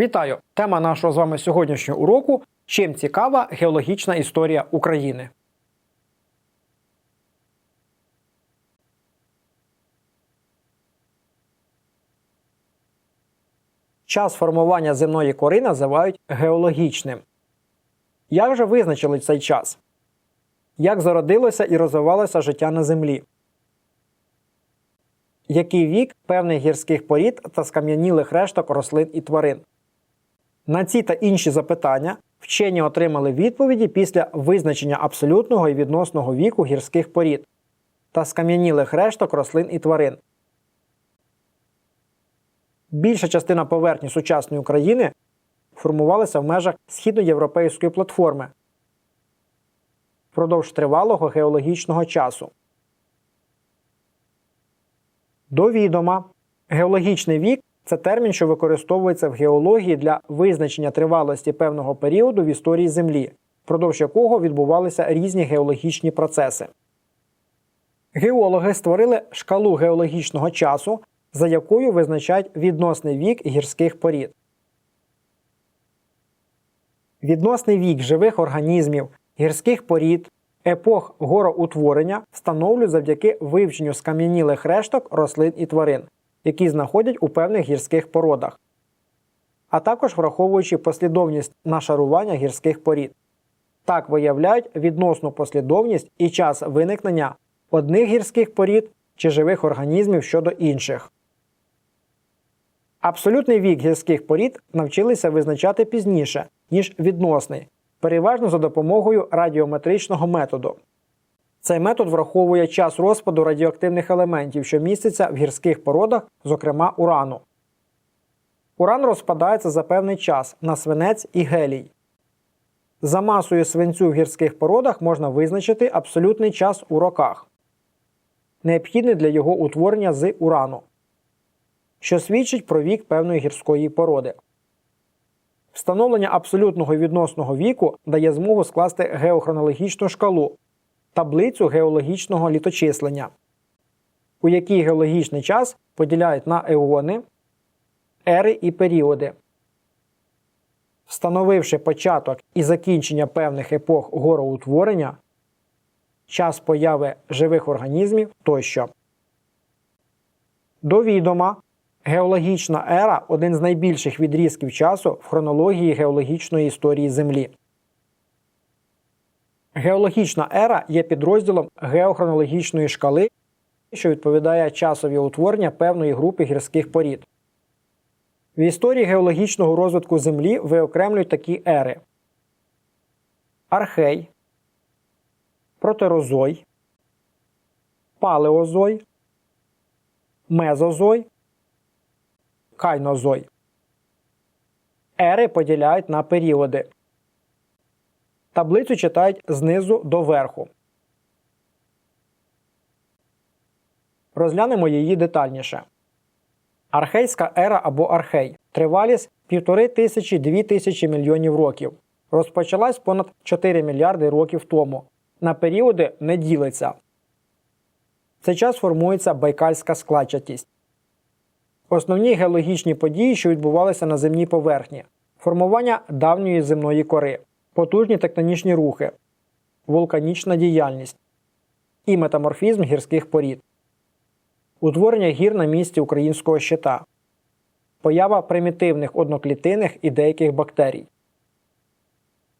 Вітаю! Тема нашого з вами сьогоднішнього уроку чим цікава геологічна історія України. Час формування земної кори називають геологічним. Як же визначили цей час? Як зародилося і розвивалося життя на землі? Який вік певних гірських порід та скам'янілих решток рослин і тварин? На ці та інші запитання вчені отримали відповіді після визначення абсолютного і відносного віку гірських порід та скам'янілих решток рослин і тварин. Більша частина поверхні сучасної України формувалася в межах східноєвропейської платформи впродовж тривалого геологічного часу. До відома, геологічний вік це термін, що використовується в геології для визначення тривалості певного періоду в історії Землі, впродовж якого відбувалися різні геологічні процеси. Геологи створили шкалу геологічного часу, за якою визначають відносний вік гірських порід. Відносний вік живих організмів, гірських порід, епох гороутворення встановлюють завдяки вивченню скам'янілих решток рослин і тварин, які знаходять у певних гірських породах, а також враховуючи послідовність нашарування гірських порід. Так виявляють відносну послідовність і час виникнення одних гірських порід чи живих організмів щодо інших. Абсолютний вік гірських порід навчилися визначати пізніше, ніж відносний, переважно за допомогою радіометричного методу. Цей метод враховує час розпаду радіоактивних елементів, що містяться в гірських породах, зокрема урану. Уран розпадається за певний час на свинець і гелій. За масою свинцю в гірських породах можна визначити абсолютний час у роках, необхідний для його утворення з урану, що свідчить про вік певної гірської породи. Встановлення абсолютного відносного віку дає змогу скласти геохронологічну шкалу таблицю геологічного літочислення, у якій геологічний час поділяють на еони, ери і періоди. Встановивши початок і закінчення певних епох гороутворення, час появи живих організмів тощо. До відома, геологічна ера один з найбільших відрізків часу в хронології геологічної історії Землі. Геологічна ера є підрозділом геохронологічної шкали, що відповідає часові утворення певної групи гірських порід. В історії геологічного розвитку Землі виокремлюють такі ери: Архей, Протерозой, Палеозой, Мезозой, Кайнозой. Ери поділяють на періоди. Таблицю читають знизу до верху. Розглянемо її детальніше. Архейська ера або архей тривалість 1500-2000 тисячі мільйонів років. Розпочалась понад 4 мільярди років тому. На періоди не ділиться. Цей час формується байкальська складчатість. Основні геологічні події, що відбувалися на земній поверхні формування давньої земної кори потужні тектонічні рухи, вулканічна діяльність і метаморфізм гірських порід, утворення гір на місці українського щита, поява примітивних одноклітинних і деяких бактерій.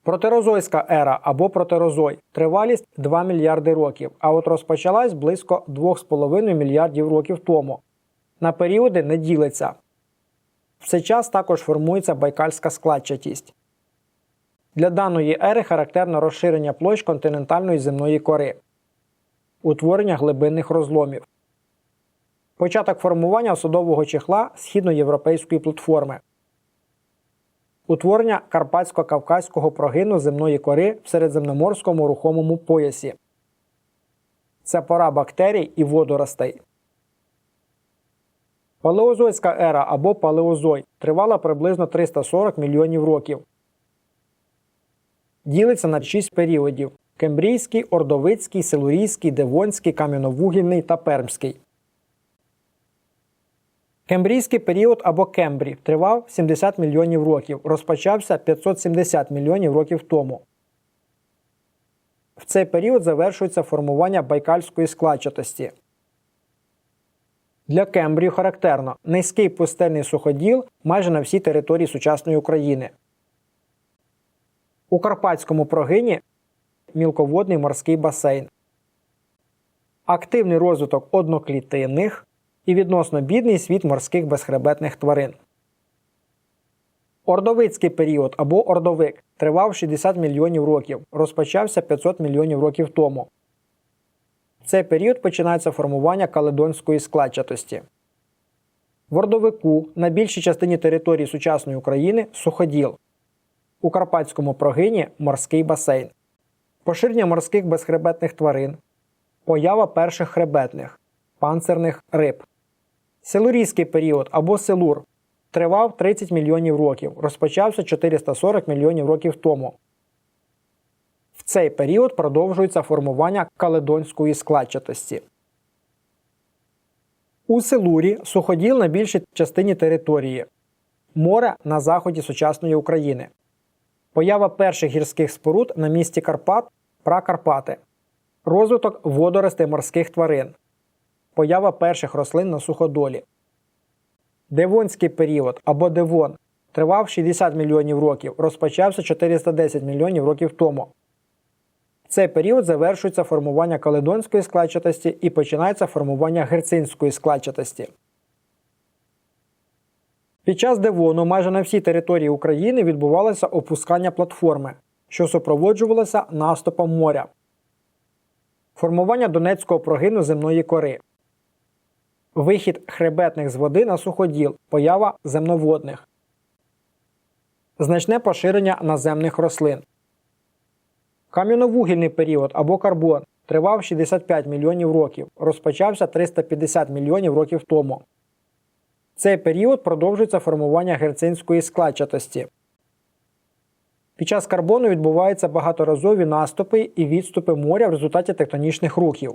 Протерозойська ера або протерозой тривалість 2 мільярди років, а от розпочалась близько 2,5 мільярдів років тому. На періоди не ділиться. В цей час також формується байкальська складчатість. Для даної ери характерно розширення площ континентальної земної кори, утворення глибинних розломів, початок формування осадового чехла східноєвропейської платформи, утворення карпатсько-кавказького прогину земної кори в середземноморському рухомому поясі. Це пора бактерій і водоростей. Палеозойська ера або палеозой тривала приблизно 340 мільйонів років ділиться на шість періодів: Кембрійський, Ордовицький, Силурійський, Девонський, Кам'яновугільний та Пермський. Кембрійський період або Кембрій тривав 70 мільйонів років, розпочався 570 мільйонів років тому. В цей період завершується формування байкальської складчатості. Для Кембрію характерно низький пустельний суходіл майже на всій території сучасної України. У Карпатському прогині мілководний морський басейн. Активний розвиток одноклітинних і відносно бідний світ морських безхребетних тварин. Ордовицький період або ордовик тривав 60 мільйонів років, розпочався 500 мільйонів років тому. Цей період починається формування каледонської складчатості. В ордовику на більшій частині території сучасної України суходіл. У Карпатському прогині морський басейн. Поширення морських безхребетних тварин. Поява перших хребетних панцирних риб. Силурійський період або силур тривав 30 мільйонів років, розпочався 440 мільйонів років тому. В цей період продовжується формування каледонської складчатості. У Силурі суходіл на більшій частині території. Море на заході сучасної України. Поява перших гірських споруд на місці Карпат Пракарпати. Розвиток водоростей морських тварин. Поява перших рослин на суходолі. Девонський період або Девон тривав 60 мільйонів років, розпочався 410 мільйонів років тому. Цей період завершується формування каледонської складчатості і починається формування герцинської складчатості. Під час Девону майже на всій території України відбувалося опускання платформи, що супроводжувалося наступом моря, формування Донецького прогину земної кори, вихід хребетних з води на суходіл, поява земноводних, значне поширення наземних рослин. Кам'яновугільний період або карбон тривав 65 мільйонів років, розпочався 350 мільйонів років тому. Цей період продовжується формування герцинської складчатості. Під час карбону відбуваються багаторазові наступи і відступи моря в результаті тектонічних рухів.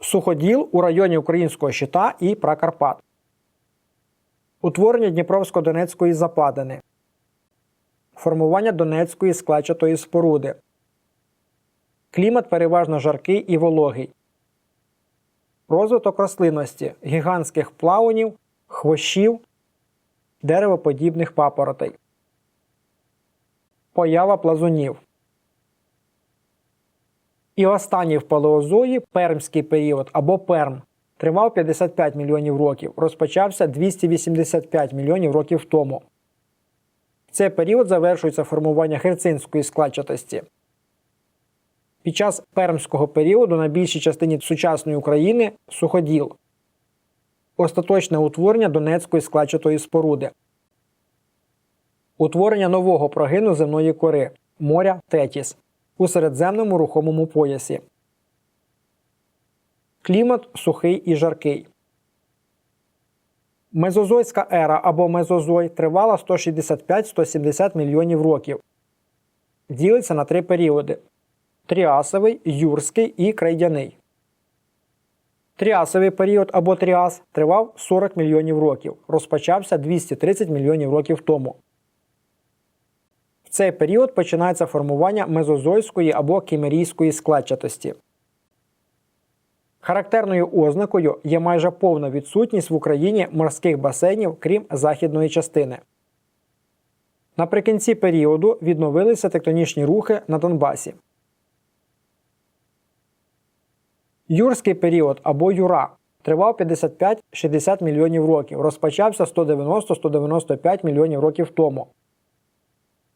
Суходіл у районі Українського щита і Пракарпат. Утворення Дніпровсько-Донецької западини. Формування Донецької складчатої споруди. Клімат переважно жаркий і вологий. Розвиток рослинності гігантських плавунів, хвощів, деревоподібних папоротей. Поява плазунів. І останній в палеозої пермський період або перм тривав 55 мільйонів років, розпочався 285 мільйонів років тому. Цей період завершується формування герцинської складчатості. Під час пермського періоду на більшій частині сучасної України суходіл. Остаточне утворення Донецької складчатої споруди. Утворення нового прогину земної кори моря Тетіс у середземному рухомому поясі. Клімат сухий і жаркий. Мезозойська ера або мезозой тривала 165-170 мільйонів років. Ділиться на три періоди: Тріасовий, Юрський і Крейдяний. Тріасовий період або Тріас тривав 40 мільйонів років. Розпочався 230 мільйонів років тому. В цей період починається формування мезозойської або кімерійської складчатості. Характерною ознакою є майже повна відсутність в Україні морських басейнів, крім західної частини. Наприкінці періоду відновилися тектонічні рухи на Донбасі. Юрський період або Юра тривав 55-60 мільйонів років, розпочався 190-195 мільйонів років тому.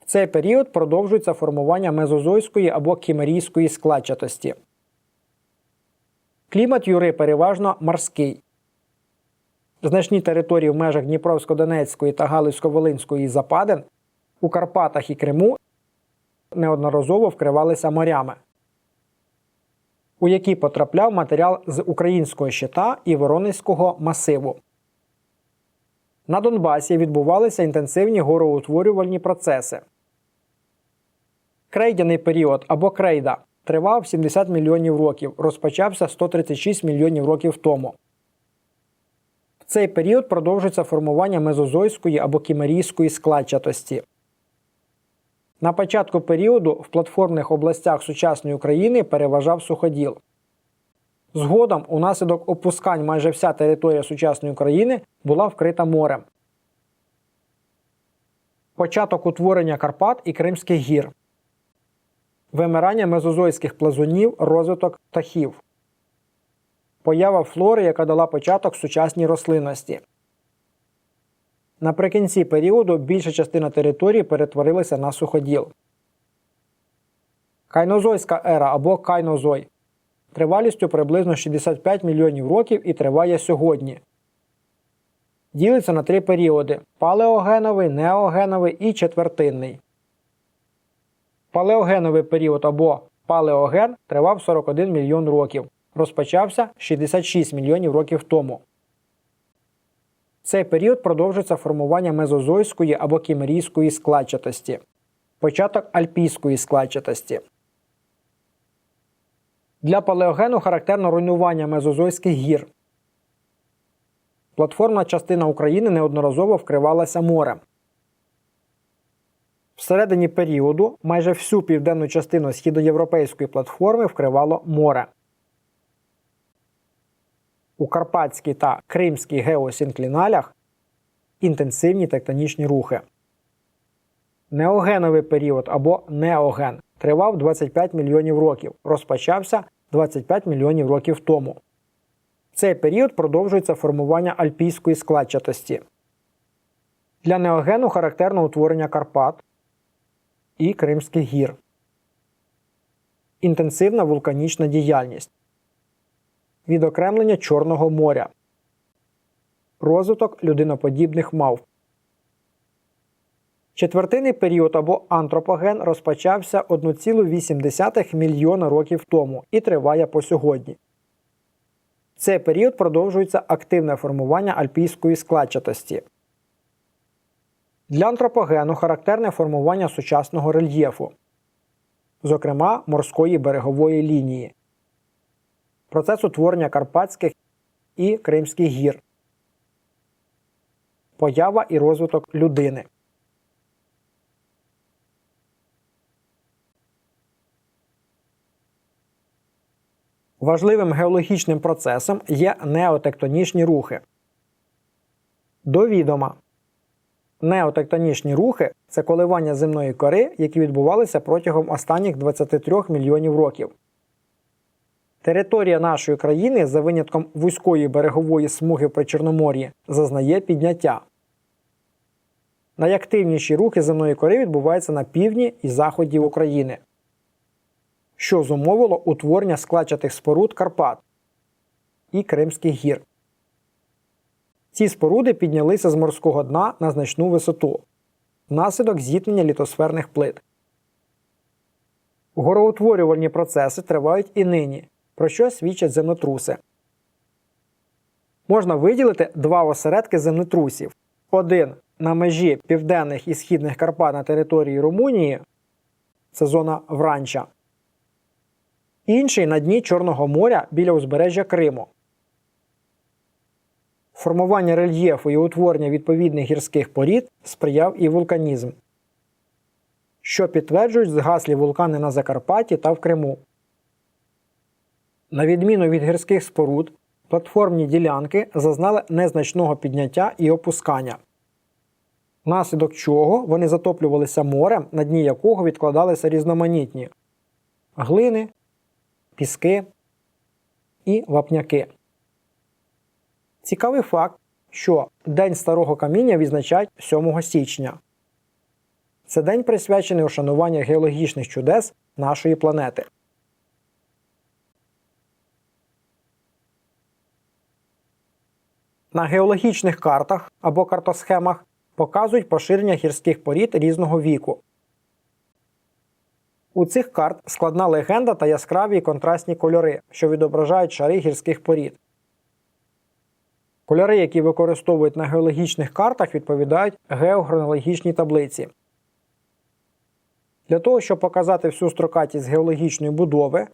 В цей період продовжується формування мезозойської або кімерійської складчатості. Клімат Юри переважно морський. Значні території в межах Дніпровсько-Донецької та Галицько-Волинської западин у Карпатах і Криму неодноразово вкривалися морями, у які потрапляв матеріал з українського щита і Воронезького масиву. На Донбасі відбувалися інтенсивні гороутворювальні процеси. Крейдяний період або крейда тривав 70 мільйонів років, розпочався 136 мільйонів років тому. В цей період продовжується формування мезозойської або кімерійської складчатості. На початку періоду в платформних областях сучасної України переважав суходіл. Згодом, унаслідок опускань майже вся територія сучасної України була вкрита морем. Початок утворення Карпат і Кримських гір. Вимирання мезозойських плазунів, розвиток птахів. Поява флори, яка дала початок сучасній рослинності. Наприкінці періоду більша частина території перетворилася на суходіл. Кайнозойська ера або кайнозой тривалістю приблизно 65 мільйонів років і триває сьогодні. Ділиться на три періоди: палеогеновий, неогеновий і четвертинний. Палеогеновий період або палеоген тривав 41 мільйон років. Розпочався 66 мільйонів років тому. Цей період продовжується формування мезозойської або кімерійської складчатості, початок альпійської складчатості. Для палеогену характерно руйнування мезозойських гір. Платформна частина України неодноразово вкривалася морем. Всередині періоду майже всю південну частину східноєвропейської платформи вкривало море. У Карпатській та Кримській геосінкліналях інтенсивні тектонічні рухи. Неогеновий період або неоген тривав 25 мільйонів років, розпочався 25 мільйонів років тому. Цей період продовжується формування альпійської складчатості. Для неогену характерно утворення Карпат і Кримських гір. Інтенсивна вулканічна діяльність. Відокремлення Чорного моря. Розвиток людиноподібних мав. Четвертинний період або антропоген розпочався 1,8 мільйона років тому і триває по сьогодні. Цей період продовжується активне формування альпійської складчатості. Для антропогену характерне формування сучасного рельєфу, зокрема морської берегової лінії, процес утворення Карпатських і Кримських гір, поява і розвиток людини. Важливим геологічним процесом є неотектонічні рухи. До відома. Неотектонічні рухи це коливання земної кори, які відбувалися протягом останніх 23 мільйонів років. Територія нашої країни за винятком вузької берегової смуги при Чорномор'ї зазнає підняття. Найактивніші рухи земної кори відбуваються на півдні і заході України, що зумовило утворення складчатих споруд Карпат і Кримських гір. Ці споруди піднялися з морського дна на значну висоту внаслідок зіткнення літосферних плит. Гороутворювальні процеси тривають і нині, про що свідчать землетруси. Можна виділити два осередки землетрусів: один на межі південних і східних Карпат на території Румунії це зона Вранча, інший на дні Чорного моря біля узбережжя Криму. Формування рельєфу і утворення відповідних гірських порід сприяв і вулканізм, що підтверджують згаслі вулкани на Закарпатті та в Криму. На відміну від гірських споруд, платформні ділянки зазнали незначного підняття і опускання, внаслідок чого вони затоплювалися морем, на дні якого відкладалися різноманітні глини, піски і вапняки. Цікавий факт, що День старого каміння відзначають 7 січня. Це день присвячений ушануванню геологічних чудес нашої планети. На геологічних картах або картосхемах показують поширення гірських порід різного віку. У цих карт складна легенда та яскраві контрастні кольори, що відображають шари гірських порід. Кольори, які використовують на геологічних картах, відповідають геохронологічній таблиці. Для того, щоб показати всю строкатість геологічної будови,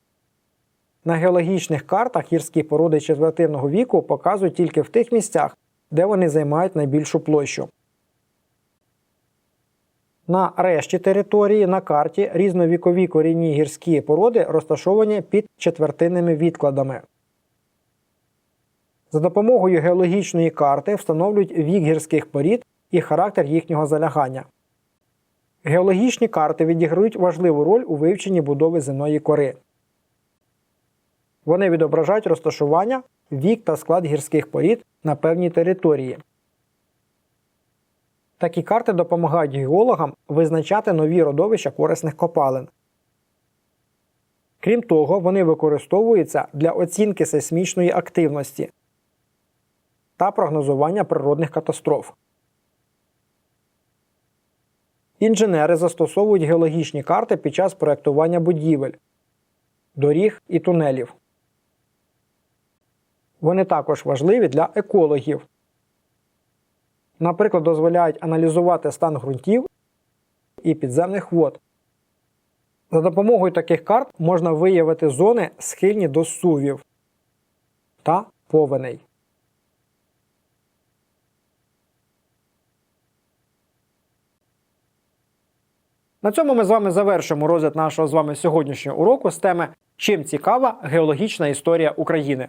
на геологічних картах гірські породи четвертинного віку показують тільки в тих місцях, де вони займають найбільшу площу. На решті території на карті різновікові корінні гірські породи розташовані під четвертинними відкладами. За допомогою геологічної карти встановлюють вік гірських порід і характер їхнього залягання. Геологічні карти відіграють важливу роль у вивченні будови земної кори. Вони відображають розташування, вік та склад гірських порід на певній території. Такі карти допомагають геологам визначати нові родовища корисних копалин. Крім того, вони використовуються для оцінки сейсмічної активності та прогнозування природних катастроф. Інженери застосовують геологічні карти під час проєктування будівель, доріг і тунелів. Вони також важливі для екологів. Наприклад, дозволяють аналізувати стан ґрунтів і підземних вод. За допомогою таких карт можна виявити зони, схильні до сувів та повеней. На цьому ми з вами завершимо розгляд нашого з вами сьогоднішнього уроку з теми Чим цікава геологічна історія України.